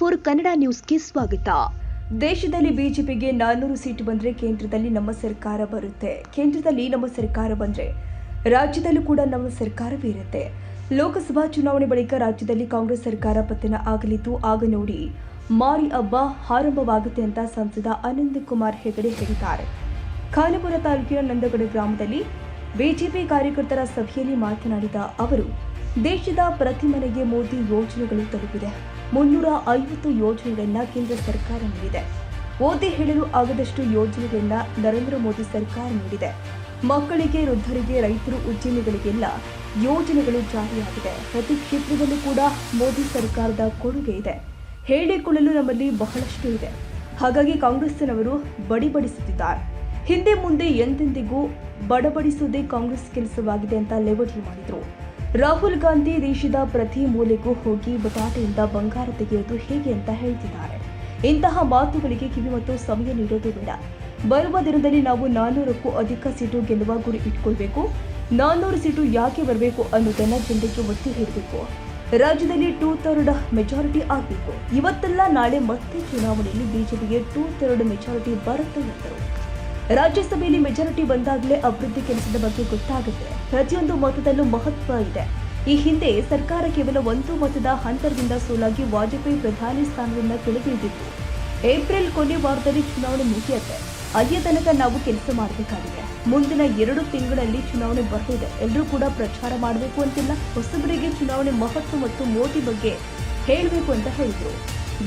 Four Kannada ನ್ಯೂಸ್ಗೆ ಸ್ವಾಗತ. ದೇಶದಲ್ಲಿ ಬಿಜೆಪಿಗೆ ನಾನ್ನೂರು ಸೀಟು ಬಂದರೆ ಕೇಂದ್ರದಲ್ಲಿ ನಮ್ಮ ಸರ್ಕಾರ ಬರುತ್ತೆ. ಕೇಂದ್ರದಲ್ಲಿ ನಮ್ಮ ಸರ್ಕಾರ ಬಂದರೆ ರಾಜ್ಯದಲ್ಲೂ ಕೂಡ ನಮ್ಮ ಸರ್ಕಾರವೇ ಇರುತ್ತೆ. ಲೋಕಸಭಾ ಚುನಾವಣೆ ಬಳಿಕ ರಾಜ್ಯದಲ್ಲಿ ಕಾಂಗ್ರೆಸ್ ಸರ್ಕಾರ ಪತನ ಆಗಲಿದ್ದು ಆಗ ನೋಡಿ ಮಾರಿ ಹಬ್ಬ ಆರಂಭವಾಗುತ್ತೆ ಅಂತ ಸಂಸದ ಆನಂದ್ ಕುಮಾರ್ ಹೆಗಡೆ ಹೇಳಿದ್ದಾರೆ. ಖಾನಾಪುರ ತಾಲೂಕಿನ ನಂದಗಡ ಗ್ರಾಮದಲ್ಲಿ ಬಿಜೆಪಿ ಕಾರ್ಯಕರ್ತರ ಸಭೆಯಲ್ಲಿ ಮಾತನಾಡಿದ ಅವರು, ದೇಶದ ಪ್ರತಿ ಮನೆಗೆ ಮೋದಿ ಯೋಜನೆಗಳು ತಲುಪಿದೆ. ಮುನ್ನೂರ ಐವತ್ತು ಯೋಜನೆಗಳನ್ನ ಕೇಂದ್ರ ಸರ್ಕಾರ ನೀಡಿದೆ. ಓದಿ ಹೇಳಲು ಆಗದಷ್ಟು ಯೋಜನೆಗಳನ್ನ ನರೇಂದ್ರ ಮೋದಿ ಸರ್ಕಾರ ನೀಡಿದೆ. ಮಕ್ಕಳಿಗೆ, ವೃದ್ಧರಿಗೆ, ರೈತರು ಉದ್ಯಮಿಗಳಿಗೆಲ್ಲ ಯೋಜನೆಗಳು ಜಾರಿಯಾಗಿದೆ. ಪ್ರತಿ ಕ್ಷೇತ್ರದಲ್ಲೂ ಕೂಡ ಮೋದಿ ಸರ್ಕಾರದ ಕೊಡುಗೆ ಇದೆ. ಹೇಳಿಕೊಳ್ಳಲು ನಮ್ಮಲ್ಲಿ ಬಹಳಷ್ಟು ಇದೆ. ಹಾಗಾಗಿ ಕಾಂಗ್ರೆಸ್ಸಿನವರು ಬಡಿಬಡಿಸುತ್ತಿದ್ದಾರೆ. ಹಿಂದೆ ಮುಂದೆ ಎಂದೆಂದಿಗೂ ಬಡಬಡಿಸುವುದೇ ಕಾಂಗ್ರೆಸ್ ಕೆಲಸವಾಗಿದೆ ಅಂತ ಲೆವಟಿ ಮಾಡಿದರು. ರಾಹುಲ್ ಗಾಂಧಿ ದೇಶದ ಪ್ರತಿ ಮೂಲೆಗೂ ಹೋಗಿ ಬಟಾಟೆಯಿಂದ ಬಂಗಾರ ತೆಗೆಯೋದು ಹೇಗೆ ಅಂತ ಹೇಳ್ತಿದ್ದಾರೆ. ಇಂತಹ ಮಾತುಗಳಿಗೆ ಕಿವಿ ಮತ್ತು ಸಮಯ ನೀಡೋದು ಬೇಡ. ಬರುವ ದಿನದಲ್ಲಿ ನಾವು ನಾನ್ನೂರಕ್ಕೂ ಅಧಿಕ ಸೀಟು ಗೆಲ್ಲುವ ಗುರಿ ಇಟ್ಕೊಳ್ಬೇಕು. ನಾನ್ನೂರು ಸೀಟು ಯಾಕೆ ಬರಬೇಕು ಅನ್ನೋದನ್ನು ಜನರಿಗೆ ಒತ್ತಿ ಹೇಳಬೇಕು. ರಾಜ್ಯದಲ್ಲಿ ಟೂ ಥರ್ಡ್ ಮೆಜಾರಿಟಿ ಆಗಬೇಕು. ಇವತ್ತೆಲ್ಲ ನಾಳೆ ಮತ್ತೆ ಚುನಾವಣೆಯಲ್ಲಿ ಬಿಜೆಪಿಗೆ ಟೂ ಥರ್ಡ್ ಮೆಜಾರಿಟಿ ಬರುತ್ತೆ ಎಂದರು. ರಾಜ್ಯಸಭೆಯಲ್ಲಿ ಮೆಜಾರಿಟಿ ಬಂದಾಗಲೇ ಅಭಿವೃದ್ಧಿ ಕೆಲಸದ ಬಗ್ಗೆ ಗೊತ್ತಾಗುತ್ತೆ. ಪ್ರತಿಯೊಂದು ಮತದಲ್ಲೂ ಮಹತ್ವ ಇದೆ. ಈ ಹಿಂದೆ ಸರ್ಕಾರ ಕೇವಲ ಒಂದು ಮತದ ಅಂತರದಿಂದ ಸೋಲಾಗಿ ವಾಜಪೇಯಿ ಪ್ರಧಾನಿ ಸ್ಥಾನದಿಂದ ಕೆಳಗಿಳಿದಿತ್ತು. ಏಪ್ರಿಲ್ ಕೊನೆ ವಾರದಲ್ಲಿ ಚುನಾವಣೆ ಮುಗಿಯುತ್ತೆ. ಅಲ್ಲಿಯ ತನಕ ನಾವು ಕೆಲಸ ಮಾಡಬೇಕಾಗಿದೆ. ಮುಂದಿನ ಎರಡು ತಿಂಗಳಲ್ಲಿ ಚುನಾವಣೆ ಬರಲಿದೆ ಎಲ್ಲರೂ ಕೂಡ ಪ್ರಚಾರ ಮಾಡಬೇಕು ಅಂತಿಲ್ಲ. ಹೊಸಬರಿಗೆ ಚುನಾವಣೆ ಮಹತ್ವ ಮತ್ತು ಮೋದಿ ಬಗ್ಗೆ ಹೇಳಬೇಕು ಅಂತ ಹೇಳಿದ್ರು.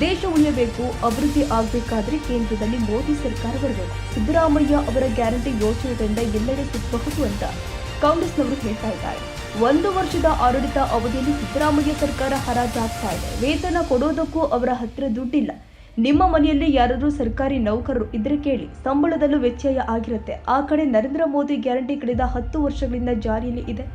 ದೇಶ ಉಳಿಯಬೇಕು, ಅಭಿವೃದ್ಧಿ ಆಗಬೇಕಾದ್ರೆ ಕೇಂದ್ರದಲ್ಲಿ ಮೋದಿ ಸರ್ಕಾರ ಬರಬೇಕು. ಸಿದ್ದರಾಮಯ್ಯ ಅವರ ಗ್ಯಾರಂಟಿ ಯೋಜನೆಗಳಿಂದ ಎಲ್ಲೆಡೆ ಸಿಗಬಹುದು ಅಂತ ಕಾಂಗ್ರೆಸ್ನವರು ಹೇಳ್ತಾ ಇದ್ದಾರೆ. ಒಂದು ವರ್ಷದ ಆಡಳಿತ ಅವಧಿಯಲ್ಲಿ ಸಿದ್ದರಾಮಯ್ಯ ಸರ್ಕಾರ ಹರಾಜಾಗ್ತಾ ಇದೆ. ವೇತನ ಕೊಡೋದಕ್ಕೂ ಅವರ ಹತ್ತಿರ ದುಡ್ಡಿಲ್ಲ. ನಿಮ್ಮ ಮನೆಯಲ್ಲಿ ಯಾರಾದರೂ ಸರ್ಕಾರಿ ನೌಕರರು ಇದ್ರೆ ಕೇಳಿ, ಸಂಬಳದಲ್ಲೂ ವ್ಯತ್ಯಯ ಆಗಿರುತ್ತೆ. ಆ ಕಡೆ ನರೇಂದ್ರ ಮೋದಿ ಗ್ಯಾರಂಟಿ ಕಳೆದ ಹತ್ತು ವರ್ಷಗಳಿಂದ ಜಾರಿಯಲ್ಲಿ ಇದೆ.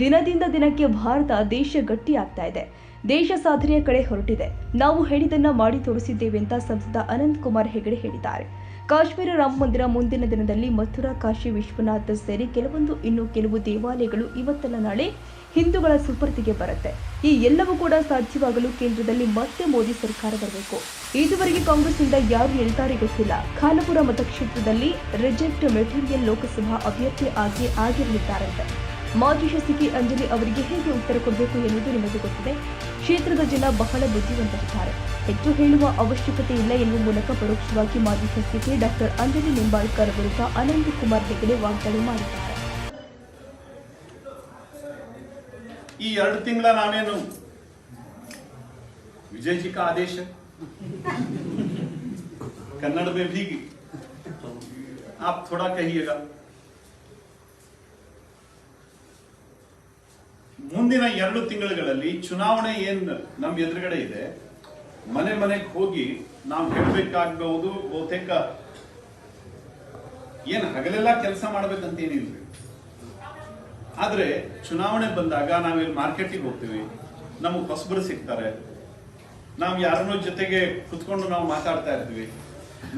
ದಿನದಿಂದ ದಿನಕ್ಕೆ ಭಾರತ ದೇಶ ಗಟ್ಟಿಯಾಗ್ತಾ ಇದೆ. ದೇಶ ಸಾಧನೆಯ ಕಡೆ ಹೊರಟಿದೆ. ನಾವು ಹೇಳಿದನ್ನ ಮಾಡಿ ತೋರಿಸಿದ್ದೇವೆ ಅಂತ ಸಂಸದ ಅನಂತ್ ಕುಮಾರ್ ಹೆಗಡೆ ಹೇಳಿದ್ದಾರೆ. ಕಾಶ್ಮೀರ ರಾಮ ಮಂದಿರ ಮುಂದಿನ ದಿನದಲ್ಲಿ ಮಥುರಾ, ಕಾಶಿ, ವಿಶ್ವನಾಥ ಸೇರಿ ಕೆಲವೊಂದು, ಇನ್ನು ಕೆಲವು ದೇವಾಲಯಗಳು ಇವತ್ತಲ್ಲ ನಾಳೆ ಹಿಂದೂಗಳ ಸುಪರ್ತಿಗೆ ಬರುತ್ತೆ. ಈ ಎಲ್ಲವೂ ಕೂಡ ಸಾಧ್ಯವಾಗಲು ಕೇಂದ್ರದಲ್ಲಿ ಮತ್ತೆ ಮೋದಿ ಸರ್ಕಾರ ಬರಬೇಕು. ಇದುವರೆಗೆ ಕಾಂಗ್ರೆಸ್ನಿಂದ ಯಾರು ಹೇಳ್ತಾರೆ ಗೊತ್ತಿಲ್ಲ. ಖಾನಪುರ ಮತಕ್ಷೇತ್ರದಲ್ಲಿ ರಿಜೆಕ್ಟ್ ಮೆಟೀರಿಯಲ್ ಲೋಕಸಭಾ ಅಭ್ಯರ್ಥಿ ಆಗಿ ಆಗಿರಲಿದ್ದಾರಂತೆ. ಮಾಜಿ ಶಾಸಕಿ ಅಂಜಲಿ ಅವರಿಗೆ ಹೇಗೆ ಉತ್ತರ ಕೊಡಬೇಕು ಎನ್ನುವುದು ನಿಮಗೆ ಗೊತ್ತಿದೆ ಕ್ಷೇತ್ರದ ಜನ ಬಹಳ ಬುದ್ಧಿವಂತರಿದ್ದಾರೆ ಹೆಚ್ಚು ಹೇಳುವ ಅವಶ್ಯಕತೆ ಇಲ್ಲ ಎನ್ನುವ ಮೂಲಕ ಪರೋಕ್ಷವಾಗಿ ಮಾಜಿ ಶಾಸಕಿ ಡಾಕ್ಟರ್ ಅಂಜಲಿ ನಿಂಬಾಳ್ಕರ್ ವಿರುದ್ಧ ಅನಂತ್ ಕುಮಾರ್ ಹೆಗಡೆ ವಾಗ್ದಾಳಿ ಮಾಡಿದ್ದಾರೆ ಈ ಎರಡು ತಿಂಗಳ ನಾವೇನು विजय जी का आदेश है कन्नड़ में भी आप थोड़ा कहिएगा ಮುಂದಿನ ಎರಡು ತಿಂಗಳುಗಳಲ್ಲಿ ಚುನಾವಣೆ ಏನ್ ನಮ್ ಎದುರುಗಡೆ ಇದೆ, ಮನೆ ಮನೆಗೆ ಹೋಗಿ ನಾವು ಹೇಳಬೇಕಾಗಬಹುದು, ಬಹುತೇಕ ಏನ್ ಹಗಲೆಲ್ಲ ಕೆಲಸ ಮಾಡ್ಬೇಕಂತ ಏನಿಲ್ರಿ ಆದ್ರೆ ಚುನಾವಣೆ ಬಂದಾಗ ನಾವಿಲ್ಲಿ ಮಾರ್ಕೆಟಿಗೆ ಹೋಗ್ತೀವಿ, ನಮಗೆ ಹೊಸಬರು ಸಿಗ್ತಾರೆ, ನಾವು ಯಾರನ್ನೋ ಜೊತೆಗೆ ಕುತ್ಕೊಂಡು ನಾವು ಮಾತಾಡ್ತಾ ಇರ್ತೀವಿ,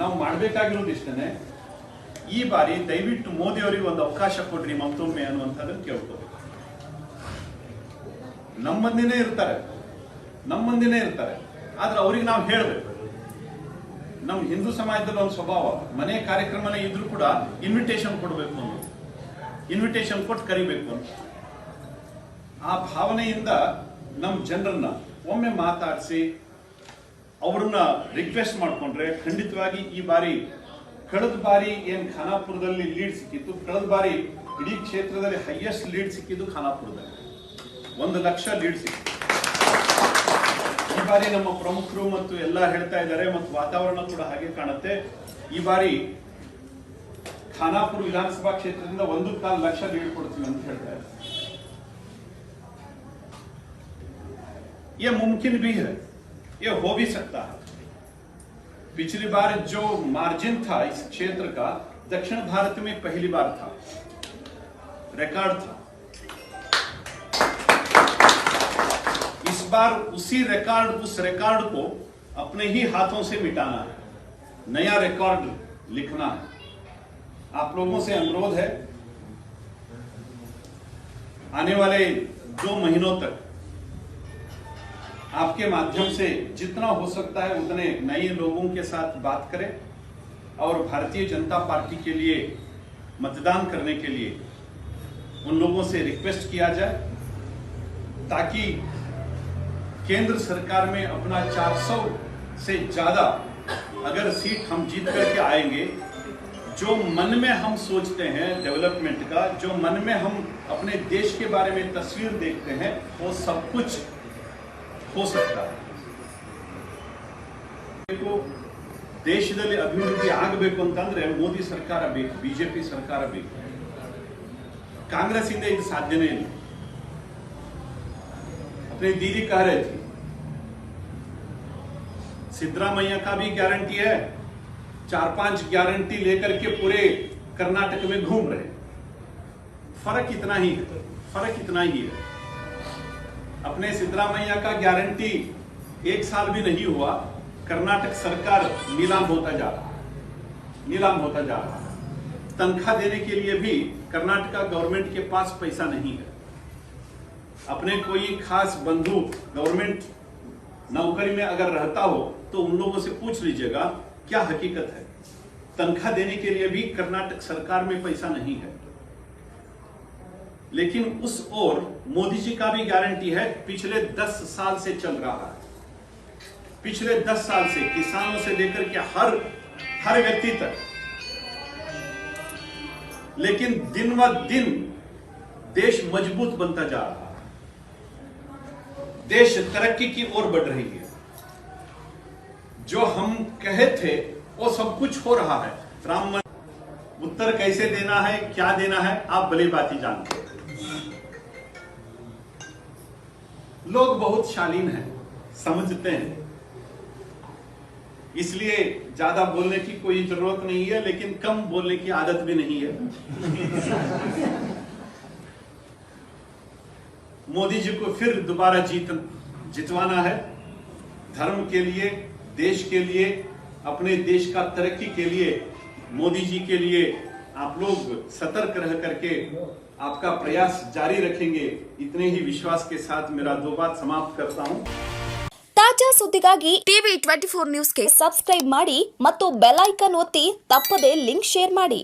ನಾವು ಮಾಡ್ಬೇಕಾಗಿರೋದು ಇಷ್ಟನೇ. ಈ ಬಾರಿ ದಯವಿಟ್ಟು ಮೋದಿ ಅವರಿಗೆ ಒಂದು ಅವಕಾಶ ಕೊಡ್ರಿ ಮತ್ತೊಮ್ಮೆ ಅನ್ನುವಂಥದ್ದನ್ನು ಕೇಳ್ಕೋಬೇಕು. ನಮ್ಮ ಮಂದಿನೇ ಇರ್ತಾರೆ. ನಮ್ಮಂದಿನೇ ಇರ್ತಾರೆ. ಆದ್ರೆ ಅವ್ರಿಗೆ ನಾವು ಹೇಳ್ಬೇಕು. ನಮ್ಮ ಹಿಂದೂ ಸಮಾಜದಲ್ಲಿ ಒಂದು ಸ್ವಭಾವ, ಮನೆ ಕಾರ್ಯಕ್ರಮನೇ ಇದ್ರೂ ಕೂಡ ಇನ್ವಿಟೇಷನ್ ಕೊಡಬೇಕು ಅನ್ನೋದು. ಇನ್ವಿಟೇಷನ್ ಕೊಟ್ಟು ಕರಿಬೇಕು ಅಂತ ಆ ಭಾವನೆಯಿಂದ ನಮ್ಮ ಜನರನ್ನ ಒಮ್ಮೆ ಮಾತಾಡಿಸಿ ಅವ್ರನ್ನ ರಿಕ್ವೆಸ್ಟ್ ಮಾಡಿಕೊಂಡ್ರೆ ಖಂಡಿತವಾಗಿ ಈ ಬಾರಿ ಕಳೆದ ಬಾರಿ ಏನು ಖಾನಾಪುರದಲ್ಲಿ ಲೀಡ್ ಸಿಕ್ಕಿತ್ತು, ಕಳೆದ ಬಾರಿ ಇಡೀ ಕ್ಷೇತ್ರದಲ್ಲಿ ಹೈಯೆಸ್ಟ್ ಲೀಡ್ ಸಿಕ್ಕಿದ್ದು ಖಾನಾಪುರದಲ್ಲಿ. ಒಂದು ಲಕ್ಷ ಲೀಡ್ ಸಿಕ್ಕಿತ್ತು ಈ ಬಾರಿ ನಮ್ಮ ಪ್ರಮುಖರು ಮತ್ತು ಎಲ್ಲ ಹೇಳ್ತಾ ಇದ್ದಾರೆ ಮತ್ತು ವಾತಾವರಣ ಕೂಡ ಹಾಗೆ ಕಾಣುತ್ತೆ ಈ ಬಾರಿ ಖಾನಾಪುರ ವಿಧಾನಸಭಾ ಕ್ಷೇತ್ರದಿಂದ ಒಂದು ಕಾಲು ಲಕ್ಷ ಲೀಡ್ ಕೊಡ್ತೀವಿ ಅಂತ ಹೇಳ್ತಾ ಇದ್ದಾರೆ ये मुमकिन भी है ये हो भी सकता है पिछली बार जो मार्जिन था इस क्षेत्र का दक्षिण भारत में पहली बार था रिकॉर्ड था बार उसी रिकॉर्ड उस रिकॉर्ड को अपने ही हाथों से मिटाना है। नया रिकॉर्ड लिखना है। आप लोगों से अनुरोध है, आने वाले दो महीनों तक आपके माध्यम से जितना हो सकता है उतने नए लोगों के साथ बात करें और भारतीय जनता पार्टी के लिए मतदान करने के लिए उन लोगों से रिक्वेस्ट किया जाए ताकि केंद्र सरकार में अपना 400 से ज्यादा अगर सीट हम जीत करके आएंगे जो मन में हम सोचते हैं डेवलपमेंट का जो मन में हम अपने देश के बारे में तस्वीर देखते हैं वो सब कुछ हो सकता है ಬೇಕು, ದೇಶದಲ್ಲಿ ಅಭಿವೃದ್ಧಿ ಆಗಬೇಕು ಅಂತಂದ್ರೆ ಮೋದಿ ಸರ್ಕಾರ ಬೇಕು ಬಿಜೆಪಿ ಸರ್ಕಾರ ಬೇಕು ಕಾಂಗ್ರೆಸ್ ಇಂದ ಇದು ಸಾಧ್ಯನೇ ಇಲ್ಲ अपनी दीदी कह रहे थे। सिद्धरामैया का भी गारंटी है। चार पाँच गारंटी लेकर के पूरे कर्नाटक में घूम रहे फ़र्क इतना ही है, फ़र्क इतना ही है। अपने सिद्धरामैया का गारंटी एक साल भी नहीं हुआ। कर्नाटक सरकार नीलाम होता जा रहा नीलाम होता जा रहा तनख्वाह देने के लिए भी कर्नाटका गवर्नमेंट के पास पैसा नहीं है। अपने कोई खास बंधु गवर्नमेंट नौकरी में अगर रहता हो तो उन लोगों से पूछ लीजिएगा, क्या हकीकत है? तनख्वाह देने के लिए भी कर्नाटक सरकार में पैसा नहीं है। लेकिन उस ओर मोदी जी का भी गारंटी है, पिछले दस साल से चल रहा है। पिछले दस साल से किसानों से लेकर के हर हर व्यक्ति तक। लेकिन दिन व दिन देश मज़बूत बनता जा रहा है। देश तरक्की की ओर बढ़ रही है। जो हम कहे थे, वो सब कुछ हो रहा है। राम मंदिर, उत्तर कैसे देना है, क्या देना है, आप भली बात ही। जानते लोग बहुत शालीन हैं, समझते हैं। इसलिए ज़्यादा बोलने की कोई ज़रूरत नहीं है, लेकिन कम बोलने की आदत भी नहीं है। मोदी जी को फिर दोबारा जीत जितवाना है धर्म के लिए देश के लिए अपने देश का तरक्की के लिए मोदी जी के लिए आप लोग सतर्क रह करके आपका प्रयास जारी रखेंगे इतने ही विश्वास के साथ मेरा दो बात समाप्त करता हूं ತಾಜಾ ಸುದ್ದಿಗಾಗಿ ಟಿವಿ ಟ್ವೆಂಟಿ ಫೋರ್ ನ್ಯೂಸ್ಗೆ ಸಬ್ಸ್ಕ್ರೈಬ್ ಮಾಡಿ ಮತ್ತು ಬೆಲ್ ಐಕಾನ್ ಒತ್ತಿ ತಪ್ಪದೇ ಲಿಂಕ್ ಶೇರ್ ಮಾಡಿ